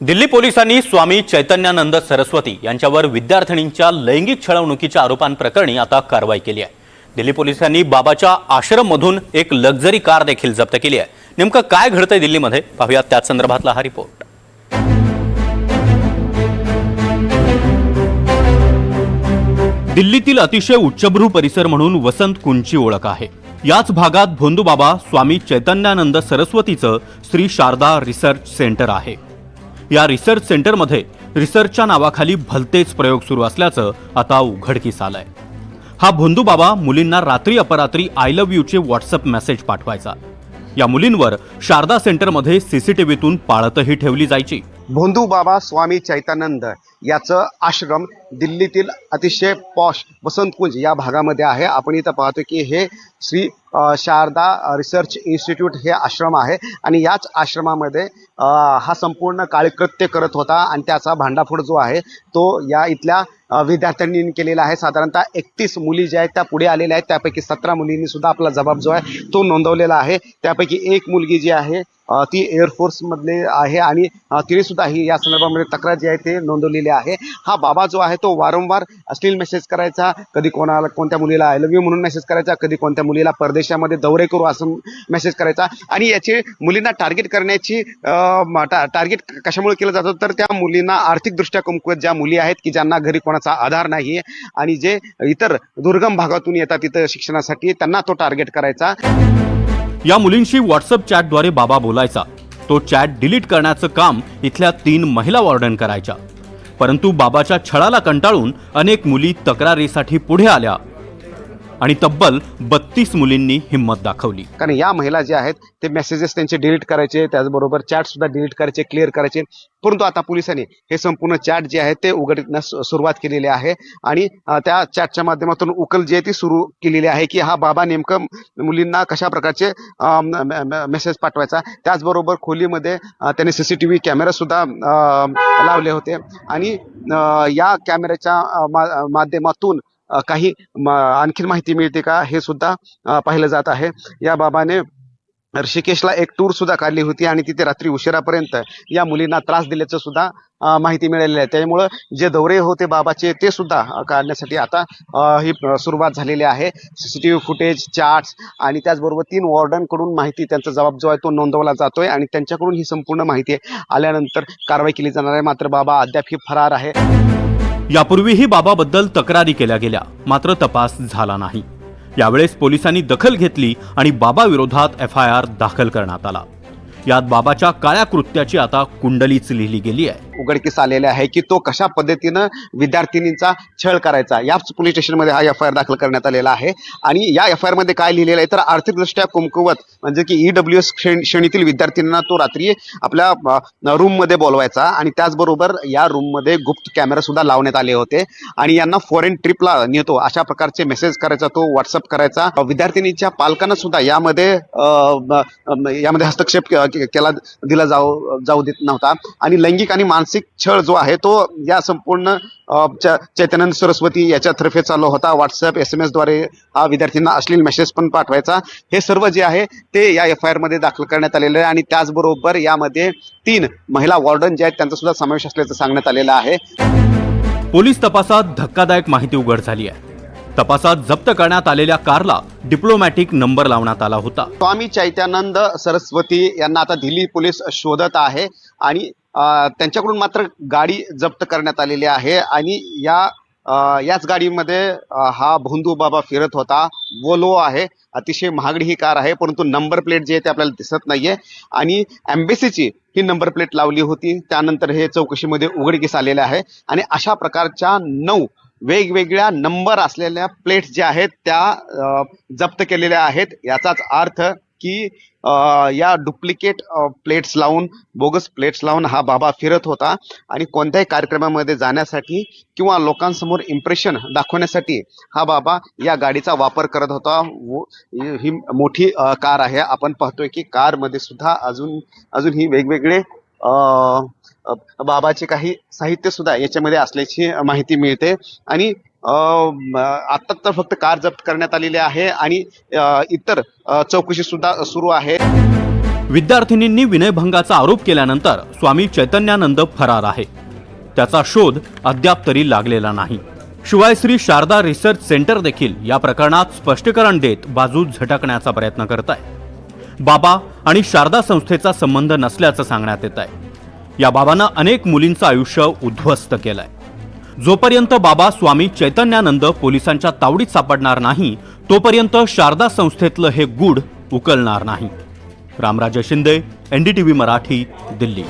दिल्ली पोलिसांनी स्वामी चैतन्यानंद सरस्वती यांच्यावर विद्यार्थिनींच्या लैंगिक छळवणुकीच्या आरोपांप्रकरणी आता कारवाई केली आहे. दिल्ली पोलिसांनी बाबाच्या आश्रममधून एक लक्झरी कार देखील जप्त केली आहे. नेमकं काय घडतंय दिल्लीमध्ये? पाहूया त्याच संदर्भातला हा रिपोर्ट. दिल्लीतील अतिशय उच्चभ्रू परिसर म्हणून वसंत कुंची ओळख आहे. याच भागात भोंदूबाबा स्वामी चैतन्यानंद सरस्वतीचं श्री शारदा रिसर्च सेंटर आहे. या रिसर्च सेंटरमध्ये रिसर्चच्या नावाखाली भलतेच प्रयोग सुरू असल्याचं आता उघडकीस आलंय. हा भोंदूबाबा मुलींना रात्री अपरात्री आय लव्ह यूचे व्हॉट्सअप मेसेज पाठवायचा. या मुलींवर शारदा सेंटरमध्ये सीसीटीव्हीतून पाळतही ठेवली जायची. भोंदू बाबा स्वामी चैतानंद याचं आश्रम दिल्लीतील अतिशय पॉश वसंतकुंज या भागामध्ये आहे. आपण इथं पाहतो की हे श्री शारदा रिसर्च इन्स्टिट्यूट हे आश्रम आहे आणि याच आश्रमामध्ये हा संपूर्ण काळकृत्य करत होता आणि त्याचा भांडाफोड जो आहे तो या इथल्या विद्यार्थ्यांनी केलेला आहे. साधारणतः एकतीस मुली ज्या आहेत त्या पुढे आलेल्या आहेत. त्यापैकी सतरा मुलींनी सुद्धा आपला जबाब जो आहे तो नोंदवलेला आहे. त्यापैकी एक मुलगी जी आहे ती एअरफोर्समधले आहे आणि तिने सुद्धा ही या संदर्भामध्ये तक्रार जी आहे ते नोंदवलेली आहे. हा बाबा जो आहे तो वारंवार अश्लील मेसेज करायचा. कधी कोणाला कोणत्या मुलीला आय लव्ह यू म्हणून मेसेज करायचा कधी कोणत्या मुलीला परदेशामध्ये दौरे करू असं मेसेज करायचा. आणि याची मुलींना टार्गेट करण्याची टार्गेट कशामुळे केलं जातं? तर त्या मुलींना आर्थिकदृष्ट्या कमकुवत ज्या मुली आहेत की ज्यांना घरी कोणाचा आधार नाही आणि जे इतर दुर्गम भागातून येतात तिथं शिक्षणासाठी त्यांना तो टार्गेट करायचा. या मुलींशी व्हॉट्सअप चॅटद्वारे बाबा बोलायचा. तो चॅट डिलीट करण्याचं काम इथल्या तीन महिला वॉर्डन करायच्या. परंतु बाबाच्या छळाला कंटाळून अनेक मुली तक्रारीसाठी पुढे आल्या. आणि तब्बल बत्तीस मुलींनी हिंमत दाखवली. कारण या महिला ज्या आहेत ते मेसेजेस त्यांचे डिलीट करायचे त्याचबरोबर चॅट सुद्धा डिलीट करायचे क्लिअर करायचे. परंतु आता पोलिसांनी हे संपूर्ण चॅट जे आहे ते उघडण्यास सुरुवात केलेली आहे. आणि त्या चॅटच्या माध्यमातून उकल जी आहे ती सुरू केलेली आहे की हा बाबा नेमकं मुलींना कशा प्रकारचे मेसेज पाठवायचा. त्याचबरोबर खोलीमध्ये त्याने सी सी कॅमेरा सुद्धा कॅमेरासुद्धा लावले होते. आणि या कॅमेऱ्याच्या मा- माध्यमातून काही आणखीन माहिती मिळते का? हे सुद्धा पाहिलं जात आहे. या बाबाने ऋषिकेशला एक टूर सुद्धा काढली होती आणि तिथे रात्री उशिरापर्यंत या मुलींना त्रास दिल्याचं सुद्धा माहिती मिळालेली आहे. त्यामुळं जे दौरे होते बाबाचे ते सुद्धा काढण्यासाठी आता ही सुरुवात झालेली आहे. सीसीटीव्ही फुटेज चार्ट्स आणि त्याचबरोबर तीन वॉर्डनकडून माहिती त्यांचा जबाब जो आहे तो नोंदवला जातोय आणि त्यांच्याकडून ही संपूर्ण माहिती आल्यानंतर कारवाई केली जाणार आहे. मात्र बाबा अद्याप ही फरार आहे. यापूर्वीही बाबाबद्दल तक्रारी केल्या गेल्या. मात्र तपास झाला नाही. यावेळेस पोलिसांनी दखल घेतली आणि बाबाविरोधात एफ आय आर दाखल करण्यात आला. यात बाबाच्या काळ्या कृत्याची आता कुंडलीच लिहिली गेली आहे. उघडकीस आलेले आहे की तो कशा पद्धतीनं विद्यार्थिनींचा छळ करायचा? याच पोलीस स्टेशनमध्ये हा एफ आय आर दाखल करण्यात आलेला आहे. आणि या एफ आयमध्ये काय लिहिलेलं आहे? तर आर्थिकदृष्ट्या कुमकुवत म्हणजे की ईडब्ल्यू एस श्रेणीतील विद्यार्थ्यांना तो रात्री आपल्या रूममध्ये बोलवायचा आणि त्याचबरोबर या रूममध्ये गुप्त कॅमेरा सुद्धा लावण्यात आले होते. आणि यांना फॉरेन ट्रिपला नेतो. अशा प्रकारचे मेसेज करायचा तो व्हॉट्सअप करायचा. विद्यार्थिनीच्या पालकांना सुद्धा यामध्ये यामध्ये हस्तक्षेप केला दिला जाऊ जाऊ देत नव्हता. आणि लैंगिक आणि मानसिक छळ जो आहे तो या संपूर्ण चैतन्य सरस्वती याच्यातर्फे चालू होता. व्हॉट्सअप एस एम एसद्वारे हा विद्यार्थ्यांना अश्लील मेसेज पण पाठवायचा. हे सर्व जे आहे ते या एफ आय आरमध्ये दाखल करण्यात आलेलं आहे आणि त्याचबरोबर यामध्ये तीन महिला वॉर्डन जे आहेत त्यांचा सुद्धा समावेश असल्याचं सांगण्यात आलेलं आहे. पोलीस तपासात धक्कादायक माहिती उघड झाली आहे. तपासात जप्त करण्यात आलेल्या कारला डिप्लोमॅटिक नंबर लावण्यात आला होता. स्वामी चैत्यानंद सरस्वती यांना आता दिल्ली पोलीस शोधत आहे आणि त्यांच्याकडून मात्र गाडी जप्त करण्यात आलेली आहे आणि या याच गाडीमध्ये हा भोंदू बाबा फिरत होता. वोलो आहे. अतिशय महागडी ही कार आहे परंतु नंबर प्लेट जी आहे ते आपल्याला दिसत नाहीये. आणि एम्बेसीची ही नंबर प्लेट लावली होती. त्यानंतर हे चौकशीमध्ये उघडकीस आलेले आहे. आणि अशा प्रकारच्या नऊ वेगवेगळ्या नंबर असलेल्या प्लेट्स ज्या आहेत त्या जप्त केलेल्या आहेत. याचाच अर्थ की या डुप्लिकेट प्लेट्स लावून बोगस प्लेट्स लावून हा बाबा फिरत होता. आणि कोणत्याही कार्यक्रमामध्ये जाण्यासाठी किंवा लोकांसमोर इम्प्रेशन दाखवण्यासाठी हा बाबा या गाडीचा वापर करत होता. व ही मोठी कार आहे. आपण पाहतोय की कारमध्ये सुद्धा अजून अजून ही वेगवेगळे बाबाचे काही साहित्य सुद्धा याच्यामध्ये असल्याची माहिती मिळते. आणि आता तर फक्त कार जप्त करण्यात आलेली आहे आणि इतर चौकशी सुद्धा सुरू आहे. विद्यार्थिनींनी विनयभंगाचा आरोप केल्यानंतर स्वामी चैतन्यानंद फरार आहे. त्याचा शोध अद्याप तरी लागलेला नाही. शिवाय श्री शारदा रिसर्च सेंटर देखील या प्रकरणात स्पष्टीकरण देत बाजू झटकण्याचा प्रयत्न करत आहे बाबा आणि शारदा संस्थेचा संबंध नसल्याचं सांगण्यात येत आहे या बाबांना अनेक मुलींचं आयुष्य उद्ध्वस्त केलंय. जोपर्यंत बाबा स्वामी चैतन्यानंद पोलिसांच्या तावडीत सापडणार नाही तोपर्यंत शारदा संस्थेतलं हे गूढ उकलणार नाही. रामराजे शिंदे एनडीटीव्ही मराठी दिल्ली.